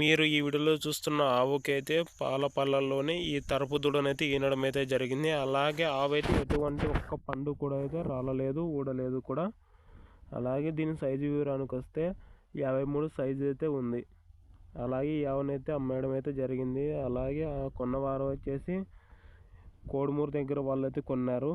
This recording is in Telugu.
మీరు ఈ వీడియోలో చూస్తున్న ఆవుకైతే పాల పళ్ళల్లోనే ఈ తరపు దూడనైతే ఈనడం అయితే జరిగింది. అలాగే ఆవైతే ఎటువంటి ఒక్క పండు కూడా అయితే రాలలేదు ఊడలేదు కూడా. అలాగే దీని సైజు వివరానికి వస్తే యాభై మూడు సైజు అయితే ఉంది. అలాగే ఈ ఆవునైతే అమ్మేయడం అయితే జరిగింది. అలాగే ఆ కొన్నవారు వచ్చేసి కోడుమూరు దగ్గర వాళ్ళైతే కొన్నారు.